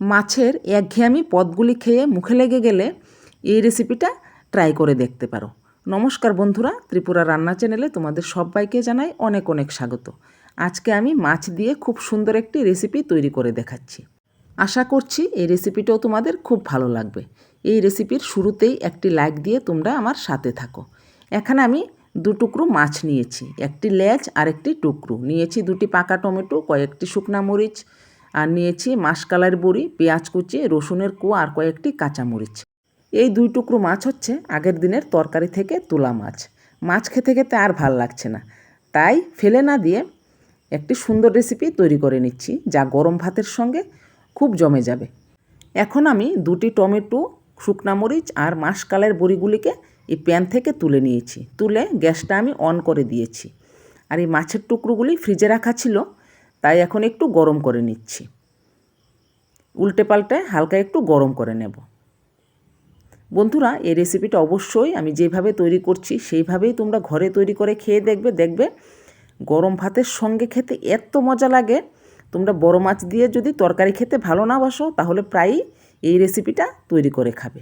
মাছের একঘেয়েমি পদগুলি খেয়ে মুখে লেগে গেলে এই রেসিপিটা ট্রাই করে দেখতে পারো। নমস্কার বন্ধুরা, ত্রিপুরা রান্না চ্যানেলে তোমাদের সবাইকে জানাই অনেক অনেক স্বাগত। আজকে আমি মাছ দিয়ে খুব সুন্দর একটি রেসিপি তৈরি করে দেখাচ্ছি। আশা করছি এই রেসিপিটাও তোমাদের খুব ভালো লাগবে। এই রেসিপির শুরুতেই একটি লাইক দিয়ে তোমরা আমার সাথে থাকো। এখানে আমি দু টুকরো মাছ নিয়েছি, একটি লেজ আর একটি টুকরো। নিয়েছি দুটি পাকা টমেটো, কয়েকটি শুকনা মরিচ আর নিয়েছি মাসকালার বড়ি, পেঁয়াজ কুচি, রসুনের কুয়া আর কয়েকটি কাঁচামরিচ। এই দুই টুকরো মাছ হচ্ছে আগের দিনের তরকারি থেকে তোলা মাছ। মাছ খেতে খেতে আর ভালো লাগছে না। তাই ফেলে না দিয়ে একটি সুন্দর রেসিপি তৈরি করে নিচ্ছি, যা গরম ভাতের সঙ্গে খুব জমে যাবে। এখন আমি দুটি টমেটো, শুকনা মরিচ আর মাসকালের বড়িগুলিকে এই প্যান থেকে তুলে নিয়েছি। তুলে গ্যাসটা আমি অন করে দিয়েছি। আর এই মাছের টুকরোগুলি ফ্রিজে রাখা ছিল। তাই এখন একটু গরম করে নিচ্ছি। উল্টে পাল্টে হালকা একটু গরম করে নেব। বন্ধুরা, এই রেসিপিটা অবশ্যই আমি যেভাবে তৈরি করছি, সেইভাবেই তোমরা ঘরে তৈরি করে খেয়ে দেখবে। দেখবে গরম ভাতের সঙ্গে খেতে এত মজা লাগে। তোমরা বড় মাছ দিয়ে যদি তরকারি খেতে ভালো না বাসো, তাহলে প্রায়ই এই রেসিপিটা তৈরি করে খাবে।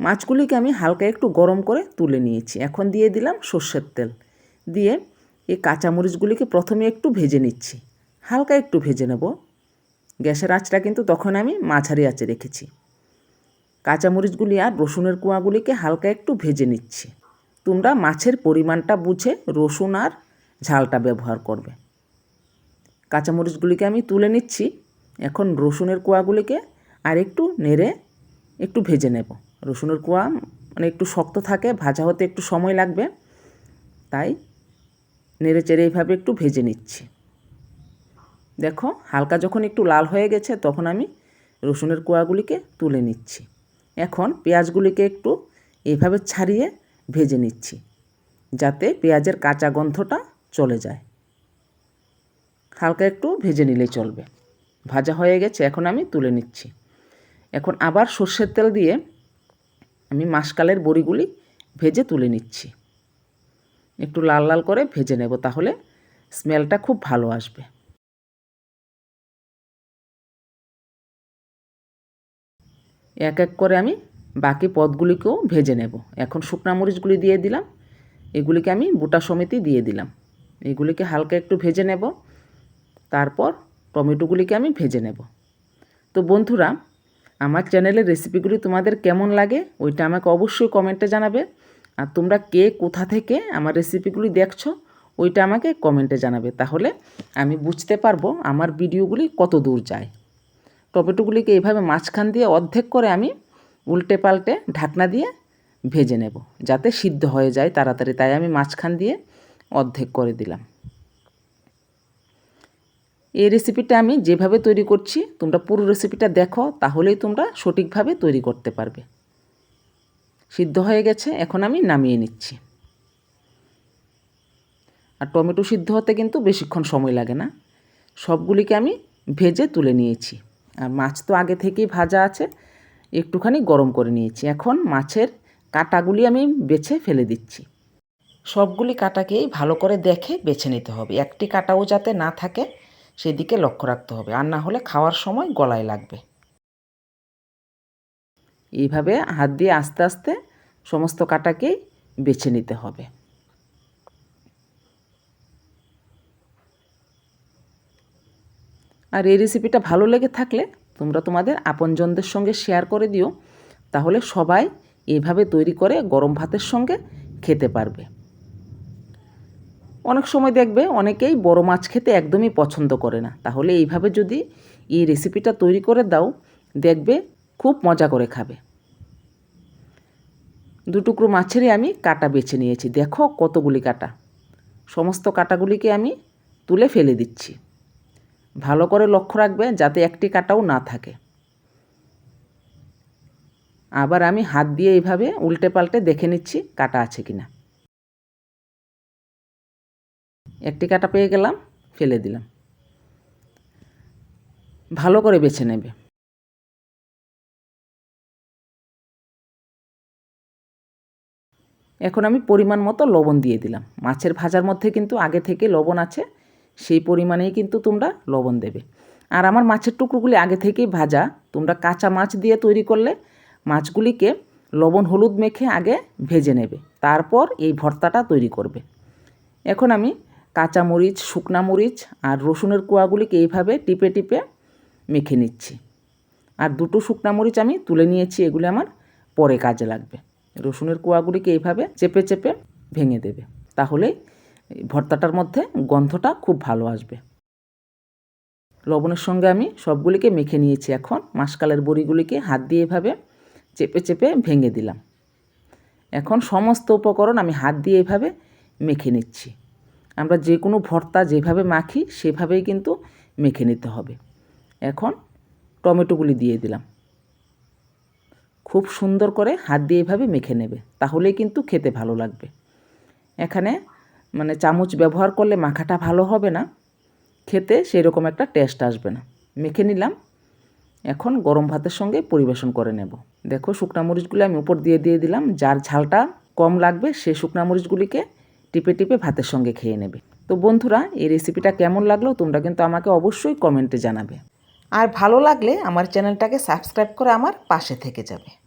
মাছগুলিকে আমি হালকা একটু গরম করে তুলে নিয়েছি। এখন দিয়ে দিলাম সর্ষের তেল। দিয়ে এই কাঁচামরিচগুলিকে প্রথমে একটু ভেজে নিচ্ছি। হালকা একটু ভেজে নেব। গ্যাসের আঁচটা কিন্তু তখন আমি মাঝারি আঁচে রেখেছি। কাঁচামরিচগুলি আর রসুনের কুয়াগুলিকে হালকা একটু ভেজে নিচ্ছি। তোমরা মাছের পরিমাণটা বুঝে রসুন আর ঝালটা ব্যবহার করবে। কাঁচামরিচগুলিকে আমি তুলে নিচ্ছি। এখন রসুনের কুয়াগুলিকে আর একটু নেড়ে একটু ভেজে নেব। রসুনের কুয়া মানে একটু শক্ত থাকে, ভাজা হতে একটু সময় লাগবে। তাই নেড়ে চেড়ে এইভাবে একটু ভেজে নিচ্ছি। দেখো, হালকা যখন একটু লাল হয়ে গেছে, তখন আমি রসুনের কোয়াগুলিকে তুলে নিচ্ছি। এখন পেঁয়াজগুলিকে একটু এইভাবে ছাড়িয়ে ভেজে নিচ্ছি, যাতে পেঁয়াজের কাঁচা গন্ধটা চলে যায়। হালকা একটু ভেজে নিলে চলবে। ভাজা হয়ে গেছে, এখন আমি তুলে নিচ্ছি। এখন আবার সর্ষের তেল দিয়ে আমি মাসকালের বড়িগুলি ভেজে তুলে নিচ্ছি। একটু লাল লাল করে ভেজে নেব, তাহলে স্মেলটা খুব ভালো আসবে। এক এক করে আমি বাকি পদগুলিকেও ভেজে নেব। এখন শুকনা মরিচগুলি দিয়ে দিলাম। এগুলিকে আমি বুটা সমিতি দিয়ে দিলাম। এগুলিকে হালকা একটু ভেজে নেব। তারপর টমেটোগুলিকে আমি ভেজে নেব। তো বন্ধুরা, আমার চ্যানেলের রেসিপিগুলি তোমাদের কেমন লাগে ওইটা আমাকে অবশ্যই কমেন্টে জানাবে। আর তোমরা কে কোথা থেকে আমার রেসিপিগুলি দেখছ ওইটা আমাকে কমেন্টে জানাবে। তাহলে আমি বুঝতে পারব আমার ভিডিওগুলি কত দূর যায়। টমেটোগুলিকে এইভাবে মাঝখান দিয়ে অর্ধেক করে আমি উল্টে পাল্টে ঢাকনা দিয়ে ভেজে নেব, যাতে সিদ্ধ হয়ে যায় তাড়াতাড়ি। তাই আমি মাঝখান দিয়ে অর্ধেক করে দিলাম। এই রেসিপিটা আমি যেভাবে তৈরি করছি, তোমরা পুরো রেসিপিটা দেখো, তাহলেই তোমরা সঠিকভাবে তৈরি করতে পারবে। সিদ্ধ হয়ে গেছে, এখন আমি নামিয়ে নিচ্ছি। আর টমেটো সিদ্ধ হতে কিন্তু বেশিক্ষণ সময় লাগে না। সবগুলিকে আমি ভেজে তুলে নিয়েছি। আর মাছ তো আগে থেকেই ভাজা আছে, একটুখানি গরম করে নিয়েছি। এখন মাছের কাটাগুলি আমি বেছে ফেলে দিচ্ছি। সবগুলি কাটাকেই ভালো করে দেখে বেছে নিতে হবে। একটি কাটাও যাতে না থাকে, সেদিকে লক্ষ্য রাখতে হবে। আর না হলে খাওয়ার সময় গলায় লাগবে। এইভাবে হাত দিয়ে আস্তে আস্তে সমস্ত কাটাকেই বেছে নিতে হবে। আর এই রেসিপিটা ভালো লেগে থাকলে তোমরা তোমাদের আপনজনদের সঙ্গে শেয়ার করে দিও। তাহলে সবাই এইভাবে তৈরি করে গরম ভাতের সঙ্গে খেতে পারবে। অনেক সময় দেখবে অনেকেই বড় মাছ খেতে একদমই পছন্দ করে না। তাহলে এইভাবে যদি এই রেসিপিটা তৈরি করে দাও, দেখবে খুব মজা করে খাবে। দু টুকরো মাছেরই আমি কাটা বেছে নিয়েছি। দেখো কতগুলি কাটা। সমস্ত কাটাগুলিকে আমি তুলে ফেলে দিচ্ছি। ভালো করে লক্ষ্য রাখবে যাতে একটি কাটাও না থাকে। আবার আমি হাত দিয়ে এইভাবে উল্টে পাল্টে দেখে নিচ্ছি কাটা আছে কিনা। একটি কাটা পেয়ে গেলাম, ফেলে দিলাম। ভালো করে বেছে নেবে। এখন আমি পরিমাণ মতো লবণ দিয়ে দিলাম। মাছের ভাজার মধ্যে কিন্তু আগে থেকে লবণ আছে। সেই পরিমাণেই কিন্তু তোমরা লবণ দেবে। আর আমার মাছের টুকরোগুলি আগে থেকেই ভাজা। তোমরা কাঁচা মাছ দিয়ে তৈরি করলে মাছগুলিকে লবণ হলুদ মেখে আগে ভেজে নেবে। তারপর এই ভর্তাটা তৈরি করবে। এখন আমি কাঁচা মরিচ, শুকনা মরিচ আর রসুনের কুয়াগুলিকে এইভাবে টিপে টিপে মেখে নিচ্ছি। আর দুটো শুকনা মরিচ আমি তুলে নিয়েছি, এগুলি আমার পরে কাজে লাগবে। রসুনের কুয়াগুলিকে এইভাবে চেপে চেপে ভেঙে দেবে। তাহলে এই ভর্তাটার মধ্যে গন্ধটা খুব ভালো আসবে। লবণের সঙ্গে আমি সবগুলিকে মেখে নিয়েছি এখন। মাসকালের বড়িগুলিকে হাত দিয়ে এভাবে চেপে চেপে ভেঙে দিলাম। এখন সমস্ত উপকরণ আমি হাত দিয়ে এভাবে মেখে নিচ্ছি। আমরা যে কোনো ভর্তা যেভাবে মাখি, সেভাবেই কিন্তু মেখে নিতে হবে। এখন টমেটোগুলি দিয়ে দিলাম। খুব সুন্দর করে হাত দিয়ে এভাবে মেখে নেবে, তাহলেই কিন্তু খেতে ভালো লাগবে। এখানে মানে চামচ ব্যবহার করলে মাখাটা ভালো হবে না। খেতে সেরকম একটা টেস্ট আসবে না। মেখে নিলাম। এখন গরম ভাতের সঙ্গে পরিবেশন করে নেব। দেখো শুকনা মরিচগুলি আমি উপর দিয়ে দিয়ে দিলাম। যার ঝালটা কম লাগবে সে শুকনা মরিচগুলিকে টিপে টিপে ভাতের সঙ্গে খেয়ে নেবে। তো বন্ধুরা, এই রেসিপিটা কেমন লাগল তোমরা কিন্তু আমাকে অবশ্যই কমেন্টে জানাবে। আর ভালো লাগলে আমার চ্যানেলটাকে সাবস্ক্রাইব করে আমার পাশে থেকে যাবে।